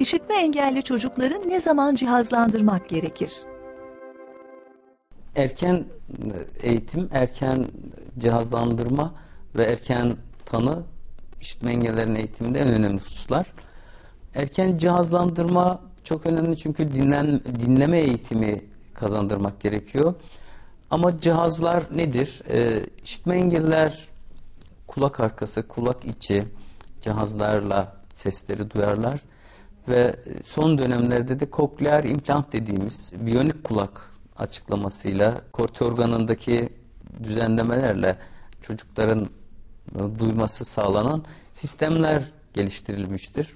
İşitme engelli çocukları ne zaman cihazlandırmak gerekir? Erken eğitim, erken cihazlandırma ve erken tanı işitme engellerin eğitiminde en önemli hususlar. Erken cihazlandırma çok önemli çünkü dinlen, dinleme eğitimi kazandırmak gerekiyor. Ama cihazlar nedir? Ee, işitme engelliler kulak arkası, kulak içi cihazlarla sesleri duyarlar ve son dönemlerde de kokleer implant dediğimiz biyonik kulak açıklamasıyla korti organındaki düzenlemelerle çocukların duyması sağlanan sistemler geliştirilmiştir.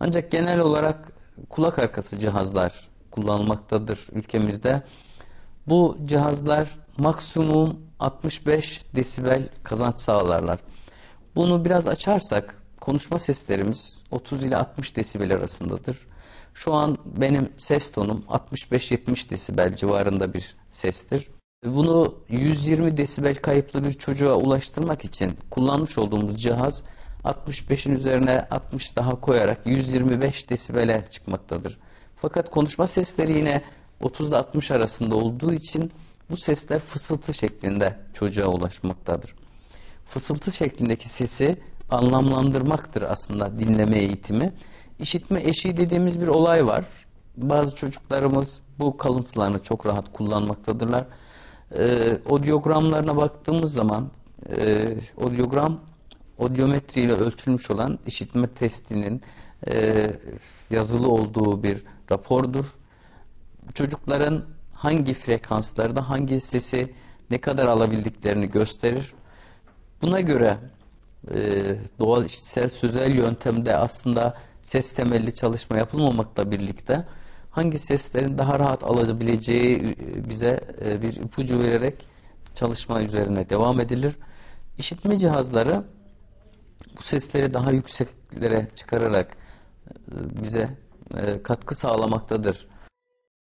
Ancak genel olarak kulak arkası cihazlar kullanılmaktadır ülkemizde. Bu cihazlar maksimum 65 desibel kazanç sağlarlar. Bunu biraz açarsak konuşma seslerimiz 30 ile 60 desibel arasındadır. Şu an benim ses tonum 65-70 desibel civarında bir sestir. Bunu 120 desibel kayıplı bir çocuğa ulaştırmak için kullanmış olduğumuz cihaz 65'in üzerine 60 daha koyarak 125 desibele çıkmaktadır. Fakat konuşma sesleri yine 30 ile 60 arasında olduğu için bu sesler fısıltı şeklinde çocuğa ulaşmaktadır. Fısıltı şeklindeki sesi anlamlandırmaktır aslında dinleme eğitimi. İşitme eşiği dediğimiz bir olay var. Bazı çocuklarımız bu kalıntılarını çok rahat kullanmaktadırlar. Ee, odyogramlarına baktığımız zaman e, odyogram odyometri ile ölçülmüş olan işitme testinin e, yazılı olduğu bir rapordur. Çocukların hangi frekanslarda hangi sesi ne kadar alabildiklerini gösterir. Buna göre e, doğal işitsel sözel yöntemde aslında ses temelli çalışma yapılmamakla birlikte hangi seslerin daha rahat alabileceği bize e, bir ipucu vererek çalışma üzerine devam edilir. İşitme cihazları bu sesleri daha yükseklere çıkararak e, bize e, katkı sağlamaktadır.